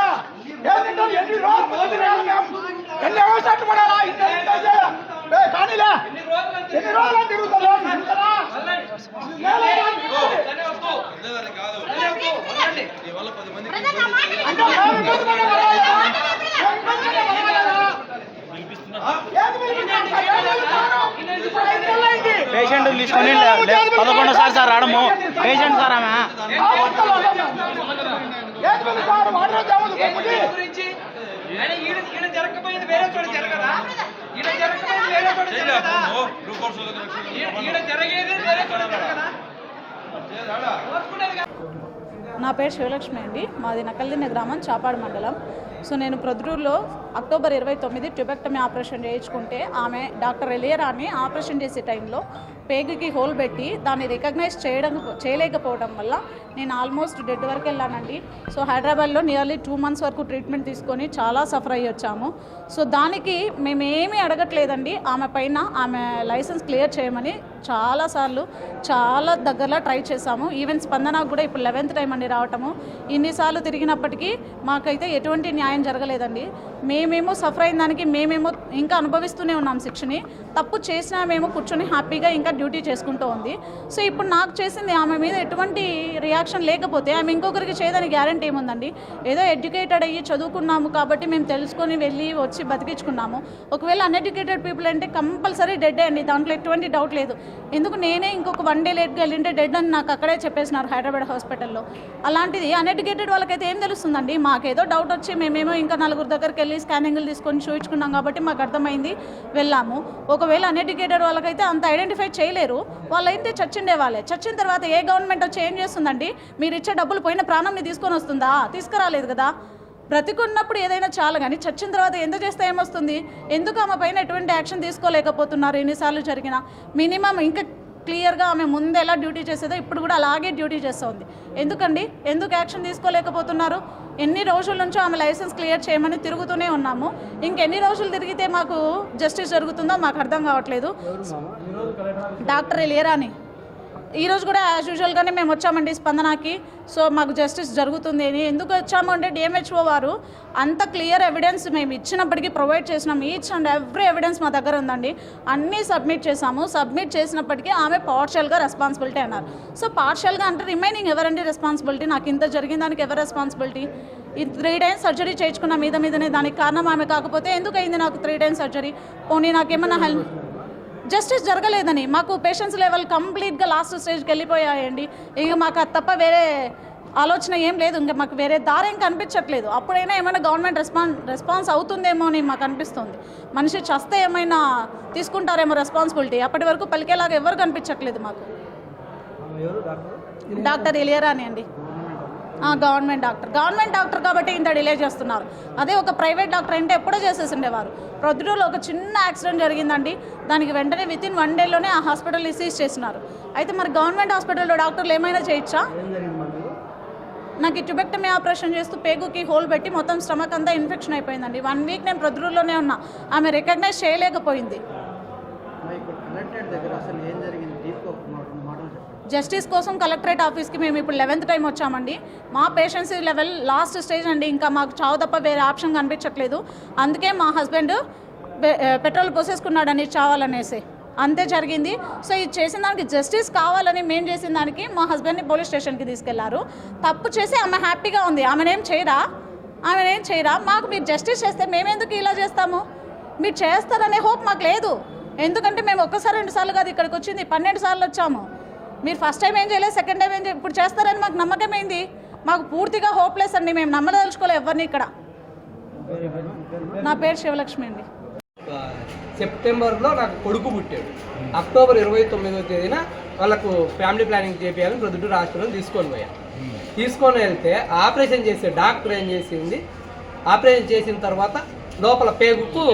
ఎన్ని రోజులు పోతుంది న్యాయం మేము? ఎన్ని అవసరం పడాలా? ఇంత ఇంత చేయాలా? ఏ, కానీలే. ఎన్ని రోజులు తిరుగుతుందా? ఇంతనా? నేలైనా అంటే మేము ఇబ్బంది పడే వాళ్ళా? మేము ఇబ్బంది పడే వాళ్ళా? ఏది పిలిపిస్తాం? ఏది పిలుస్తారు? ఇప్పుడు ఐదు నెలలు అయింది. పేషెంట్ తీసుకొని పదకొండో సార్ రావడము పేషెంట్ సార్ ఆమె. జరగకపోయింది వేరే చోట జరగదా ఈడ జరగకపోయింది వేరే చోట జరగదా? ఈడ- జరిగేది వేరే చోట జరగదా? నా పేరు శివలక్ష్మి అండి. మాది నకల్దిన్న గ్రామం చాపాడు మండలం. సో నేను ప్రొద్దుటూరులో అక్టోబర్ ఇరవై తొమ్మిది ట్యూబెక్టమీ ఆపరేషన్ చేయించుకుంటే ఆమె డాక్టర్ ఎలియరాని ఆపరేషన్ చేసే టైంలో పేగుకి హోల్ పెట్టి దాన్ని రికగ్నైజ్ చేయడం చేయలేకపోవడం వల్ల నేను ఆల్మోస్ట్ డెడ్ వరకు వెళ్ళానండి. సో హైదరాబాద్లో నియర్లీ టూ మంత్స్ వరకు ట్రీట్మెంట్ తీసుకొని చాలా సఫర్ అయ్యి వచ్చాము. సో దానికి మేము ఏమీ అడగట్లేదండి. ఆమె పైన ఆమె లైసెన్స్ క్లియర్ చేయమని చాలాసార్లు చాలా దగ్గరలో ట్రై చేశాము. ఈవెన్ స్పందనకు కూడా ఇప్పుడు లెవెన్త్ టైం అండి రావటము. ఇన్నిసార్లు తిరిగినప్పటికీ మాకైతే ఎటువంటి న్యాయం జరగలేదండి. మేమేమో సఫర్ అయిన దానికి మేమేమో ఇంకా అనుభవిస్తూనే ఉన్నాం శిక్షని. తప్పు చేసినా మేము కూర్చొని హ్యాపీగా ఇంకా డ్యూటీ చేసుకుంటూ ఉంది. సో ఇప్పుడు నాకు చేసింది ఆమె మీద ఎటువంటి రియాక్షన్ లేకపోతే ఆమె ఇంకొకరికి చేయదని గ్యారంటీ ఏముందండి? ఏదో ఎడ్యుకేటెడ్ అయ్యి చదువుకున్నాము కాబట్టి మేము తెలుసుకొని వెళ్ళి వచ్చి బతికించుకున్నాము. ఒకవేళ అన్ఎడ్యుకేటెడ్ పీపుల్ అంటే కంపల్సరీ డెడ్ అండి. దాంట్లో ఎటువంటి డౌట్ లేదు. ఎందుకు నేనే ఇంకొక వన్ డే లేట్గా వెళ్ళింటే డెడ్ అని నాకు అక్కడే చెప్పేసినారు హైదరాబాద్ హాస్పిటల్లో. అలాంటిది అన్ఎడ్యుకేటెడ్ వాళ్ళకైతే ఏం తెలుస్తుందండి? మాకేదో డౌట్ వచ్చి మేమేమో ఇంకా నలుగురు దగ్గరికి వెళ్ళి స్కానింగ్లు తీసుకొని చూపించుకున్నాం కాబట్టి మాకు అర్థమైంది వెళ్ళాము. ఒకవేళ అన్ఎడ్యుకేటెడ్ వాళ్ళకైతే అంత ఐడెంటిఫై చేయలేరు. వాళ్ళైతే చచ్చిండే వాళ్ళే. చచ్చిన తర్వాత ఏ గవర్నమెంట్ వచ్చి ఏం చేస్తుందండి? మీరు ఇచ్చే డబ్బులు పోయిన ప్రాణంని తీసుకొని వస్తుందా? తీసుకురాలేదు కదా. బ్రతికున్నప్పుడు ఏదైనా చాలు కానీ చచ్చిన తర్వాత ఎందుకు చేస్తే ఏమొస్తుంది? ఎందుకు ఆమె పైన ఎటువంటి యాక్షన్ తీసుకోలేకపోతున్నారు? ఎన్నిసార్లు జరిగినా మినిమం ఇంకా క్లియర్గా ఆమె ముందు ఎలా డ్యూటీ చేసేదో ఇప్పుడు కూడా అలాగే డ్యూటీ చేస్తుంది. ఎందుకండి? ఎందుకు యాక్షన్ తీసుకోలేకపోతున్నారు? ఎన్ని రోజుల నుంచో ఆమె లైసెన్స్ క్లియర్ చేయమని తిరుగుతూనే ఉన్నాము. ఇంకెన్ని రోజులు తిరిగితే మాకు జస్టిస్ జరుగుతుందో మాకు అర్థం కావట్లేదు. డాక్టర్ ఎలియరాని ఈ ఈరోజు కూడా యాజ్ యూజువల్గానే మేము వచ్చామండి స్పందనకి. సో మాకు జస్టిస్ జరుగుతుంది అని. ఎందుకు వచ్చాము అంటే డిఎంహెచ్ఓ వారు అంత క్లియర్ ఎవిడెన్స్ మేము ఇచ్చినప్పటికీ ప్రొవైడ్ చేసినాం. ఈచ్ అండ్ ఎవ్రీ ఎవిడెన్స్ మా దగ్గర ఉందండి. అన్నీ సబ్మిట్ చేసాము సబ్మిట్ చేసినప్పటికీ ఆమె పార్షియల్గా రెస్పాన్సిబిలిటీ అన్నారు. సో పార్షియల్గా అంటే రిమైనింగ్ ఎవరండి రెస్పాన్సిబిలిటీ నాకు ఇంత జరిగిన దానికి ఎవరు రెస్పాన్సిబిలిటీ ఈ త్రీ టైమ్స్ సర్జరీ చేయించుకున్న మీద మీదనే దానికి కారణం ఆమె కాకపోతే ఎందుకు అయింది నాకు త్రీ టైమ్స్ సర్జరీ పోనీ నాకేమన్నా హెల్ప్ జస్టిస్ జరగలేదని. మాకు పేషెన్స్ లెవెల్ కంప్లీట్గా లాస్ట్ స్టేజ్కి వెళ్ళిపోయాయండి. ఇక మాకు అది తప్ప వేరే ఆలోచన ఏం లేదు. ఇంకా మాకు వేరే దారి ఏం కనిపించట్లేదు. అప్పుడైనా ఏమైనా గవర్నమెంట్ రెస్పాన్స్ రెస్పాన్స్ అవుతుందేమో అని మాకు అనిపిస్తుంది. మనిషి చస్తే ఏమైనా తీసుకుంటారేమో రెస్పాన్సిబిలిటీ అప్పటి వరకు పలికేలాగా ఎవరు కనిపించట్లేదు మాకు. డాక్టర్? ఎలియరాని అండి. Government doctor. గవర్నమెంట్ డాక్టర్ కాబట్టి ఇంత డిలే చేస్తున్నారు. అదే ఒక ప్రైవేట్ డాక్టర్ అంటే ఎప్పుడో చేసేసి ఉండేవారు ప్రొద్దుటూరులో ఒక చిన్న యాక్సిడెంట్ జరిగిందండి. దానికి వెంటనే విత్ ఇన్ వన్ డేలోనే ఆ హాస్పిటల్ సీజ్ చేసినారు. అయితే మరి గవర్నమెంట్ హాస్పిటల్లో డాక్టర్లు ఏమైనా చేయొచ్చా? నాకు ట్యూబెక్టమీ ఆపరేషన్ చేస్తూ పేగుకి హోల్ పెట్టి మొత్తం స్టమక్ అంతా ఇన్ఫెక్షన్ అయిపోయిందండి. వన్ వీక్ నేను ప్రొద్దుటూరులోనే ఉన్నా. ఆమె రికగ్నైజ్ చేయలేకపోయింది. జస్టిస్ కోసం కలెక్టరేట్ ఆఫీస్కి మేము ఇప్పుడు లెవెన్త్ టైం వచ్చామండి. మా పేషెన్సీ లెవెల్ లాస్ట్ స్టేజ్ అండి. ఇంకా మాకు చావు తప్ప వేరే ఆప్షన్ కనిపించట్లేదు. అందుకే మా హస్బెండ్ పె- పెట్రోల్ పోసేసుకున్నాడని చావాలనేసి. అంతే జరిగింది. సో ఇది చేసిన దానికి జస్టిస్ కావాలని మేము చేసిన దానికి మా హస్బెండ్ని పోలీస్ స్టేషన్కి తీసుకెళ్ళారు. తప్పు చేసి ఆమె హ్యాపీగా ఉంది. ఆమెనేం చేయరా? ఆమెనేం చేయరా? మాకు మీరు జస్టిస్ చేస్తే మేమెందుకు ఇలా చేస్తాము? మీరు చేస్తారనే హోప్ మాకు లేదు. ఎందుకంటే మేము ఒక్కసారి రెండు సార్లు కాదు ఇక్కడికి వచ్చింది. పన్నెండు సార్లు వచ్చాము. మీరు ఫస్ట్ టైం ఏం చేయలేదు సెకండ్ టైం ఏం చేయలేదు ఇప్పుడు చేస్తారని మాకు నమ్మకం ఏంది? మాకు పూర్తిగా హోప్లెస్ అండి మేము నమ్మదలుచుకోలేదు ఎవరిని ఇక్కడ. నా పేరు శివలక్ష్మి అండి. సెప్టెంబర్లో నాకు కొడుకు పుట్టాడు. అక్టోబర్ ఇరవై తొమ్మిదో తేదీన వాళ్ళకు ఫ్యామిలీ ప్లానింగ్ చేపించాలని ప్రొద్దుటూరు హాస్పిటల్ తీసుకొని పోయా. తీసుకొని వెళ్తే ఆపరేషన్ చేసే డాక్టర్ ఏం చేసింది? ఆపరేషన్ చేసిన తర్వాత లోపల పేగుకు